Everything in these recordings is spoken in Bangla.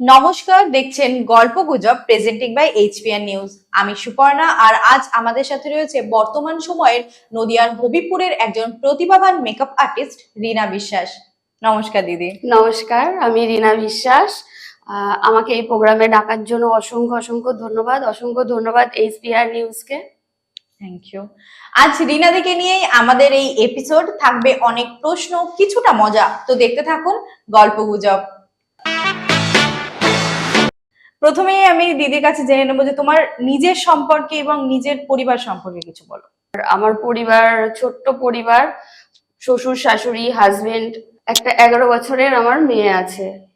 নমস্কার দেখছেন গল্প গুজব প্রেজেন্টিং বাই এইচপিআর নিউজ আমি সুপর্ণা আর আজ আমাদের সাথে রয়েছে বর্তমান সময়ের নদিয়ার হবিপুরের একজন প্রতিভাবান মেকআপ আর্টিস্ট রিনা বিশ্বাস। নমস্কার দিদি। নমস্কার আমি রিনা বিশ্বাস। আমাকে এই প্রোগ্রামে ডাকার জন্য অসংখ্য অসংখ্য ধন্যবাদ। অসংখ্য ধন্যবাদ এইচপিআর নিউজকে থ্যাংক ইউ আজ রিনাদিকে নিয়েই আমাদের এই এপিসোড থাকবে অনেক প্রশ্ন কিছুটা মজা। তো দেখতে থাকুন গল্প গুজব। প্রথমেই আমি দিদির কাছে জেনে নেব যে তোমার নিজের সম্পর্কে এবং নিজের পরিবার সম্পর্কে কিছু বলো। আমার পরিবার ছোট্ট পরিবার শ্বশুর শাশুড়ি হাজবেন্ড একটা এগারো বছরের আমার মেয়ে আছে।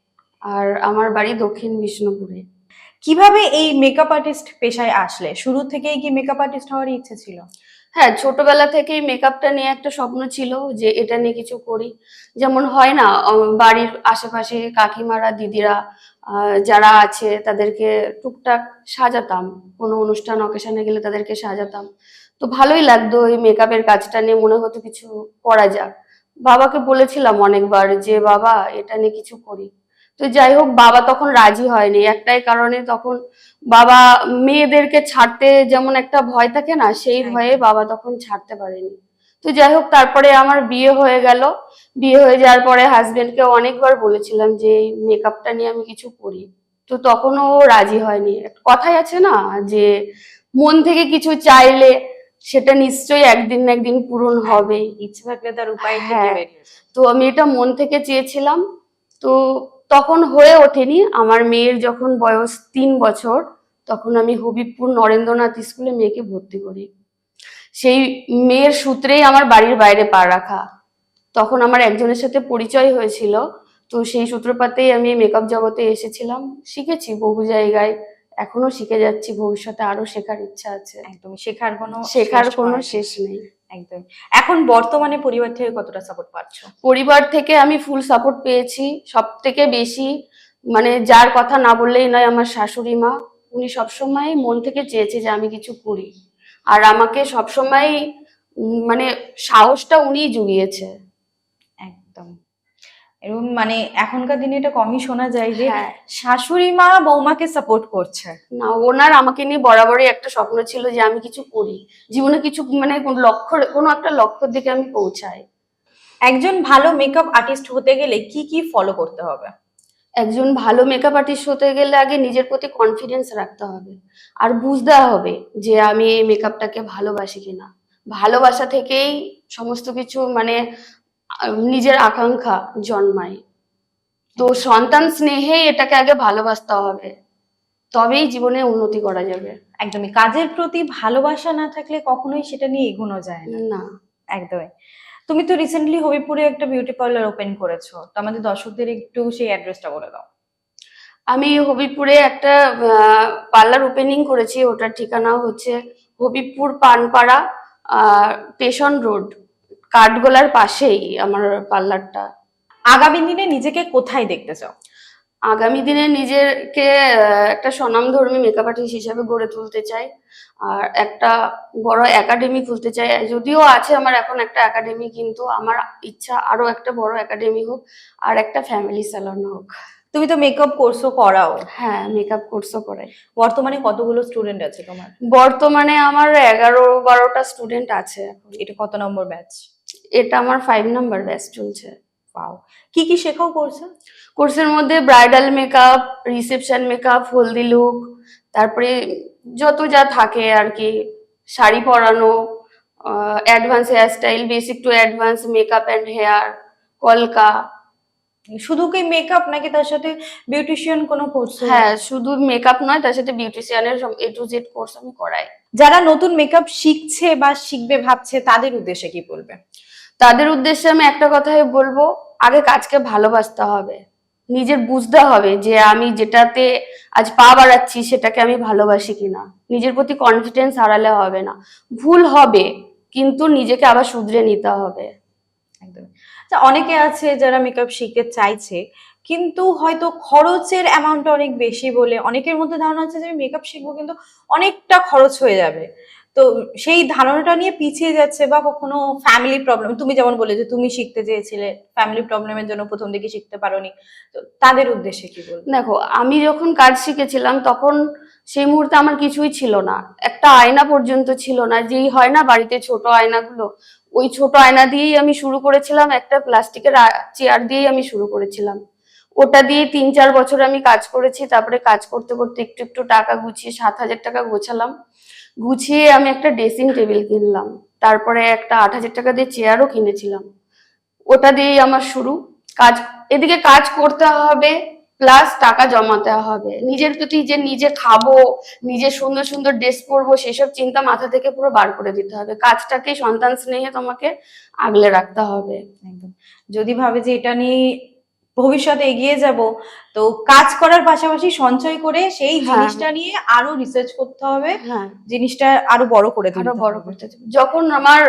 আর আমার বাড়ি দক্ষিণ বিষ্ণুপুরে। কীভাবে এই মেকআপ আর্টিস্ট পেশায় আসলে? শুরু থেকেই কি মেকআপ আর্টিস্ট হওয়ার ইচ্ছে ছিল? হ্যাঁ ছোটবেলা থেকেই মেকআপটা নিয়ে একটা স্বপ্ন ছিল যে এটা নিয়ে কিছু করি। যেমন হয় না বাড়ির আশেপাশে কাকিমারা, দিদিরা যারা আছে তাদেরকে টুকটাক সাজাতাম। কোনো অনুষ্ঠান অকেশনে গেলে তাদেরকে সাজাতাম। তো ভালোই লাগতো ওই মেকআপের কাজটা নিয়ে, মনে হতো কিছু করা যাক। বাবাকে বলেছিলাম অনেকবার যে, বাবা, এটা নিয়ে কিছু করি। তো যাই হোক বাবা তখন রাজি হয়নি। একটাই কারণে তখন বাবা মেয়েদেরকে ছাড়তে যেমন একটা ভয় থাকে না সেই ভয়ে বাবা তখন ছাড়তে পারেনি। তো যাই হোক তারপরে আমার বিয়ে হয়ে গেল। বিয়ে হয়ে যাওয়ার পরে হাজবেন্ডকে অনেকবার বলেছিলাম যে এই মেকআপটা নিয়ে আমি কিছু করি। তো তখনও ও রাজি হয়নি। কথাই আছে না যে মন থেকে কিছু চাইলে সেটা নিশ্চয়ই একদিন না একদিন পূরণ হবেই। ইচ্ছে থাকলে তার উপায় হ্যাঁ। তো আমি এটা মন থেকে চেয়েছিলাম। তো তখন হয়ে ওঠেনি। আমার মেয়ের যখন বয়স তিন বছর তখন আমি হবিবপুর নরেন্দ্রনাথ স্কুলে মেয়েকে ভর্তি করি। সেই মেয়ের সূত্রেই আমার বাড়ির বাইরে পা রাখা। তখন আমার একজনের সাথে পরিচয় হয়েছিল তো সেই সূত্রপাতেই আমি মেকআপ জগতে এসেছিলাম। শিখেছি বহু জায়গায় এখনও শিখে যাচ্ছি ভবিষ্যতে আরও শেখার ইচ্ছা আছে। একদম শেখার কোনো শেখার কোনো শেষ নেই। একদম। এখন বর্তমানে পরিবার থেকে কতটা সাপোর্ট পাচ্ছ? পরিবার থেকে আমি ফুল সাপোর্ট পেয়েছি। সব থেকে বেশি মানে যার কথা না বললেই নয় আমার শাশুড়ি মা। উনি সবসময় মন থেকে চেয়েছে যে আমি কিছু করি। আর আমাকে সবসময় মানে সাহসটা উনিই জুগিয়েছে। একদম। এরকম মানে এখনকার দিনে এটা কমই শোনা যায় যে হ্যাঁ। শাশুড়ি মা বৌমাকে সাপোর্ট করছে। না ওনার আমাকে নিয়ে বরাবরই একটা স্বপ্ন ছিল যে আমি কিছু করি। জীবনে কিছু মানে কোন লক্ষ্য কোনো একটা লক্ষ্যের দিকে আমি পৌঁছাই। একজন ভালো মেকআপ আর্টিস্ট হতে গেলে কি কি ফলো করতে হবে? একজন ভালো মেকআপ আর্টিস্ট হতে গেলে আগে নিজের প্রতি কনফিডেন্স রাখতে হবে। আর বুঝতে হবে যে আমি এই মেকআপটাকে ভালোবাসি কিনা। ভালোবাসা থেকেই সমস্ত কিছু মানে নিজের আকাঙ্ক্ষা জন্মায়। তো সন্তান স্নেহেই এটাকে আগে ভালোবাসতে হবে তবেই জীবনে উন্নতি করা যাবে। একদমই। কাজের প্রতি ভালোবাসা না থাকলে কখনোই সেটা নিয়ে এগোনো যায় না। না। একদমই। তুমি তো রিসেন্টলি হবিপুরে একটা বিউটি পার্লার ওপেন করেছ তো আমাদের দর্শকদের একটু সেই অ্যাড্রেসটা বলে দাও। আমি হবিপুরে একটা পার্লার ওপেনিং করেছি ওটার ঠিকানা হচ্ছে হবিপুর পানপাড়া স্টেশন রোড কাঠগোলার পাশেই আমার পার্লারটা। আগামী দিনে নিজেকে কোথায় দেখতে চাও? আগামী দিনে নিজেকে একটা স্বনামধর্মী মেকআপ আর্টিস্ট হিসাবে গড়ে তুলতে চাই আর একটা বড় একাডেমি খুলতে চাই। যদিও আছে আমার এখন একটা একাডেমি কিন্তু আমার ইচ্ছা আরও একটা বড় একাডেমি হোক আর একটা ফ্যামিলি স্যালন হোক। তুমি তো মেকআপ কোর্সও করাও। হ্যাঁ মেকআপ কোর্সও করাই। বর্তমানে কতগুলো স্টুডেন্ট আছে তোমার? বর্তমানে আমার এগারো বারোটা স্টুডেন্ট আছে এখন। এটা কত নম্বর ব্যাচ এটা আমার ফাইভ নাম্বার ব্যাচ চলছে। পাও কি কি শেখাও কোর্সে কোর্সের মধ্যে bridal makeup reception makeup haldi look তারপরে যত যা থাকে আর কি শাড়ি পরানো advance hair style basic to advance makeup and hair কলকা। শুধু কি মেকআপ নাকি তার সাথে বিউটিশিয়ান কোনো কোর্স হ্যাঁ শুধু মেকআপ নয় তার সাথে বিউটিশিয়ানের এ টু জেড কোর্স আমি করাই। যারা নতুন মেকআপ শিখছে বা শিখবে ভাবছে তাদের উদ্দেশ্যে কি বলবে? তাদের উদ্দেশ্যে আমি একটা কথাই বলব, আগে কাজকে ভালোবাসতে হবে। নিজের বুঝতে হবে যে আমি যেটাতে আজ পা বাড়াচ্ছি সেটাকে আমি ভালোবাসি কিনা। নিজের প্রতি কনফিডেন্স হারালে হবে না। ভুল হবে, কিন্তু নিজেকে আবার শুধরে নিতে হবে। একদম। আচ্ছা অনেকে আছে যারা মেকআপ শিখতে চাইছে, কিন্তু হয়তো খরচের অ্যামাউন্টটা অনেক বেশি বলে অনেকের মধ্যে ধারণা আছে যে আমি মেকআপ শিখব, কিন্তু অনেকটা খরচ হয়ে যাবে। তো সেই ধারণাটা নিয়ে পিছিয়ে যাচ্ছে বা কখনো ফ্যামিলি প্রবলেম তুমি যেমন বলে যে তুমি শিখতে চেয়েছিলে ফ্যামিলি প্রবলেমের জন্য প্রথম দিকে শিখতে পারোনি, তো তাদের উদ্দেশ্যে কি বলব? দেখো, আমি যখন কাজ শিখেছিলাম তখন সেই মুহূর্তে আমার কিছুই ছিল না। একটা আয়না পর্যন্ত ছিল না, যেই হয় না বাড়িতে ছোট আয়নাগুলো, ওই ছোট আয়না দিয়েই আমি শুরু করেছিলাম, একটা প্লাস্টিকের চেয়ার দিয়েই আমি শুরু করেছিলাম। ওটা দিয়ে তিন চার বছর আমি কাজ করেছি, তারপরে কাজ করতে করতে একটু একটু টাকা গুছিয়ে সাত হাজার টাকা গোছালাম। গুছিয়ে আমি একটা ড্রেসিং টেবিল কিনলাম। তারপরে একটা আট হাজার টাকা দিয়ে চেয়ারও কিনেছিলাম। ওটা দিয়েই আমার শুরু। কাজ, এদিকে কাজ করতে হবে প্লাস টাকা জমাতে হবে। নিজের প্রতি যে নিজে খাব, নিজে সুন্দর সুন্দর ড্রেস পরবো, সেসব চিন্তা মাথা থেকে পুরো বার করে দিতে হবে। কাজটাকে সন্তান স্নেহে তোমাকে আগলে রাখতে হবে। একদম। যদি ভাবে যে এটা নিয়ে ভবিষ্যতে এগিয়ে যাব। তো কাজ করার পাশাপাশি সঞ্চয় করে সেই হ্যাঁ। জিনিসটা নিয়ে আরও রিসার্চ করতে হবে। হ্যাঁ। জিনিসটা আরও বড় করে আরও বড় করতে যখন আমার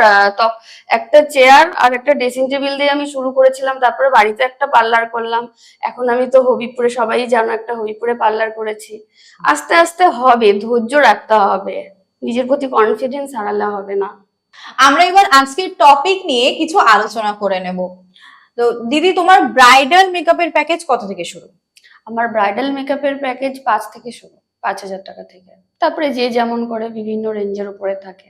একটা চেয়ার আর একটা ড্রেসিং টেবিল দিয়ে আমি শুরু করেছিলাম তারপরে বাড়িতে একটা পার্লার করলাম। এখন আমি তো হবিপুরে সবাই জানো একটা হবিপুরে পার্লার করেছি। আস্তে আস্তে হবে ধৈর্য রাখতে হবে। নিজের প্রতি কনফিডেন্স হারালে হবে না। আমরা এবার আজকের টপিক নিয়ে কিছু আলোচনা করে নেব। তো দিদি তোমার ব্রাইডাল মেকআপের প্যাকেজ কত থেকে শুরু? আমার ব্রাইডাল মেকআপের প্যাকেজ পাঁচ থেকে শুরু পাঁচ হাজার টাকা থেকে। তারপরে যে যেমন করে বিভিন্ন রেঞ্জের উপরে থাকে।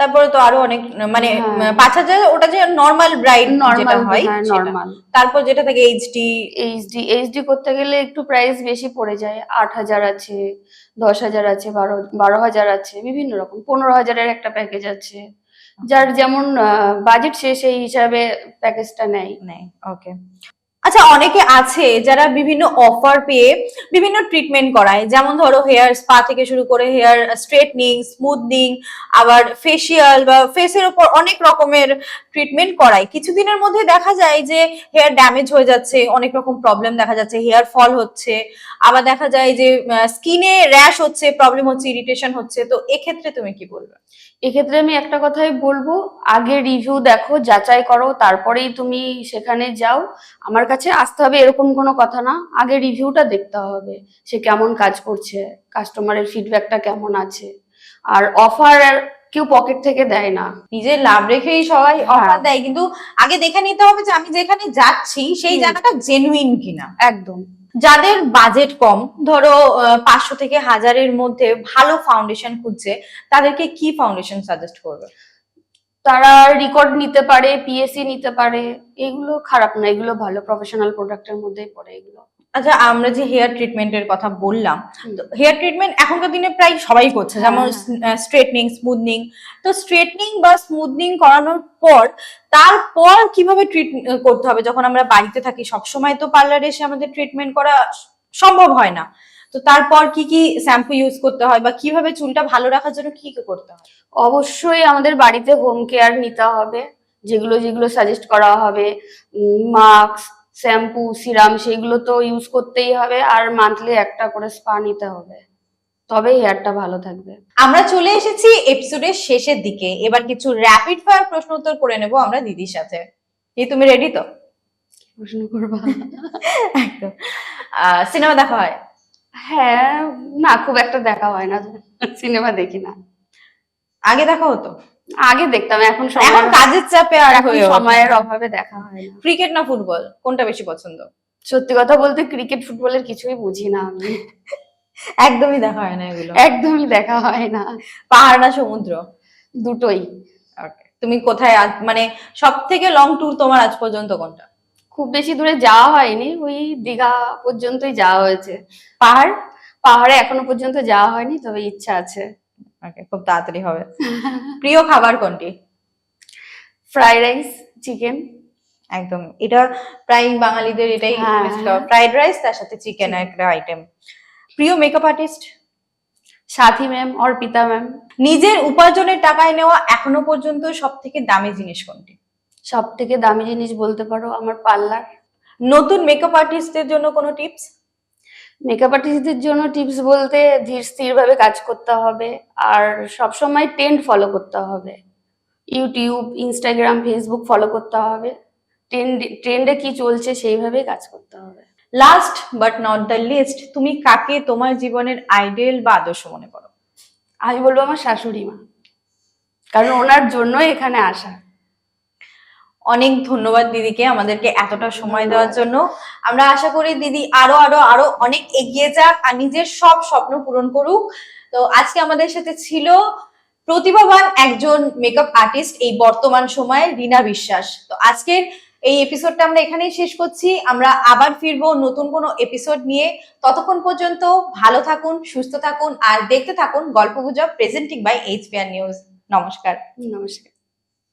তারপরে তো আরও অনেক মানে হ্যাঁ। পাঁচ হাজার ওটা যে নর্মাল ব্রাইড যেটা নর্মাল হয় হ্যাঁ নর্মাল তারপর যেটা থাকে এইচডি এইচডি এইচডি করতে গেলে একটু প্রাইস বেশি পড়ে যায়। আট হাজার আছে দশ হাজার আছে বারো বারো হাজার আছে বিভিন্ন রকম। পনেরো হাজারের একটা প্যাকেজ আছে। যার যেমন বাজেট সে সেই হিসাবে প্যাকেজটা নেয়। নেই ওকে আচ্ছা অনেকে আছে যারা বিভিন্ন অফার পেয়ে বিভিন্ন ট্রিটমেন্ট করায়। যেমন ধরো হেয়ার স্পা থেকে শুরু করে হেয়ার স্ট্রেটনিং স্মুথনিং আবার ফেসিয়াল বা ফেসের উপর অনেক রকমের ট্রিটমেন্ট করায়। কিছুদিনের মধ্যে দেখা যায় যে হেয়ার ড্যামেজ হয়ে যাচ্ছে অনেক রকম প্রবলেম দেখা যাচ্ছে হেয়ার ফল হচ্ছে। আবার দেখা যায় যে স্কিনে র্যাশ হচ্ছে প্রবলেম হচ্ছে ইরিটেশন হচ্ছে। তো এক্ষেত্রে তুমি কি বলবে? এক্ষেত্রে আমি একটা কথাই বলব আগে রিভিউ দেখো যাচাই করো তারপরেই তুমি সেখানে যাও। আমার কাছে আসতে হবে এরকম কোনো কথা না আগে রিভিউটা দেখতে হবে সে কেমন কাজ করছে কাস্টমারের ফিডব্যাকটা কেমন আছে। আর অফার কেউ পকেট থেকে দেয় না। নিজের লাভ রেখেই সবাই হ্যাঁ। অফার দেয় কিন্তু আগে দেখে নিতে হবে যে আমি যেখানে যাচ্ছি সেই জায়গাটা জেনুইন কিনা। একদম। যাদের বাজেট কম, ধরো পাঁচশো থেকে হাজারের মধ্যে ভালো ফাউন্ডেশন খুঁজছে, তাদেরকে কি ফাউন্ডেশন সাজেস্ট করবে? তারা রেকর্ড নিতে পারে পিএসসি নিতে পারে, এগুলো খারাপ না, এগুলো ভালো প্রফেশনাল প্রোডাক্টের মধ্যেই পড়ে এগুলো। আচ্ছা আমরা যে হেয়ার ট্রিটমেন্টের কথা বললাম। হেয়ার ট্রিটমেন্ট এখনকার দিনে প্রায় সবাই করছে যেমন হ্যাঁ, স্ট্রেটনিং স্মুথনিং তো স্ট্রেটনিং বা স্মুথনিং করানোর পর তারপর কীভাবে ট্রিট করতে হবে? যখন আমরা বাড়িতে থাকি সবসময় তো পার্লারে এসে আমাদের ট্রিটমেন্ট করা সম্ভব হয় না। তো তারপর কি কি শ্যাম্পু ইউজ করতে হয় বা কীভাবে চুলটা ভালো রাখার জন্য কি কি করতে হয়? অবশ্যই আমাদের বাড়িতে হোম কেয়ার নিতে হবে যেগুলো যেগুলো সাজেস্ট করা হবে মাস্ক শ্যাম্পু সিরাম সেগুলো তো ইউজ করতেই হবে আর মান্থলি একটা করে স্পা নিতে হবে। তবেই হেয়ারটা ভালো থাকবে। আমরা চলে এসেছি এপিসোডের শেষের দিকে। এবার কিছু র্যাপিড ফায়ার প্রশ্ন উত্তর করে নেব আমরা দিদির সাথে। এই তুমি রেডি তো? প্রশ্ন করবা। একদম। সিনেমা দেখা হয়? হ্যাঁ না খুব একটা দেখা হয় না। সিনেমা দেখি না। আগে দেখা হতো? আগে দেখতাম এখন এখন কাজের চাপে আর। সময়ের অভাবে দেখা হয় না। ক্রিকেট না ফুটবল? কোনটা বেশি পছন্দ? সত্যি কথা বলতে ক্রিকেট ফুটবলের কিছুই বুঝি না আমি। একদমই দেখা হয় না এগুলো। একদমই দেখা হয় না। পাহাড় না সমুদ্র? দুটোই। তুমি কোথায় মানে সব থেকে লং ট্যুর তোমার আজ পর্যন্ত কোনটা? খুব বেশি দূরে যাওয়া হয়নি ওই দীঘা পর্যন্তই যাওয়া হয়েছে। পাহাড়? পাহাড়ে এখনও পর্যন্ত যাওয়া হয়নি তবে ইচ্ছা আছে। Okay, খুব তাড়াতাড়ি হবে। প্রিয় খাবার কোনটি? ফ্রাইড রাইস চিকেন একদম এটা প্রায় বাঙালিদের এটাই হ্যাঁ। ফ্রাইড রাইস তার সাথে চিকেন একটা আইটেম প্রিয় makeup artist Sathi ma'am Arpita ma'am নিজের উপার্জনের টাকায় নেওয়া এখনও পর্যন্ত সব থেকে দামি জিনিস কোনটি? সব থেকে দামি জিনিস বলতে পারো আমার পার্লার। নতুন মেকআপ আর্টিস্টদের জন্য কোনো টিপস মেকআপ আর্টিস্টদের জন্য টিপস বলতে ধীর স্থির ভাবে কাজ করতে হবে আর সব সময় ট্রেন্ড ফলো করতে হবে। ইউটিউব ইনস্টাগ্রাম ফেসবুক ফলো করতে হবে। ট্রেন্ড ট্রেন্ডে কি চলছে সেইভাবেই কাজ করতে হবে। Last but not the least তুমি কাকে তোমার জীবনের আইডেল বা আদর্শ মনে করো? আমি বলব আমার শাশুড়ি মা। কারণ ওনার জন্যই এখানে আসা। অনেক ধন্যবাদ দিদিকে আমাদেরকে এতটা সময় দেওয়ার জন্য। আমরা আশা করি দিদি আরও আরও আরও অনেক এগিয়ে যাক আর নিজের সব স্বপ্ন পূরণ করুক। তো আজকে আমাদের সাথে ছিল প্রতিভাবান একজন মেকআপ আর্টিস্ট এই বর্তমান সময়ে রিনা বিশ্বাস। তো আজকের এই এপিসোডটা আমরা এখানেই শেষ করছি। আমরা আবার ফিরবো নতুন কোনো এপিসোড নিয়ে। ততক্ষণ পর্যন্ত ভালো থাকুন, সুস্থ থাকুন আর দেখতে থাকুন গল্পগুজব প্রেজেন্টিং বাই এইচপিআর নিউজ নমস্কার। নমস্কার।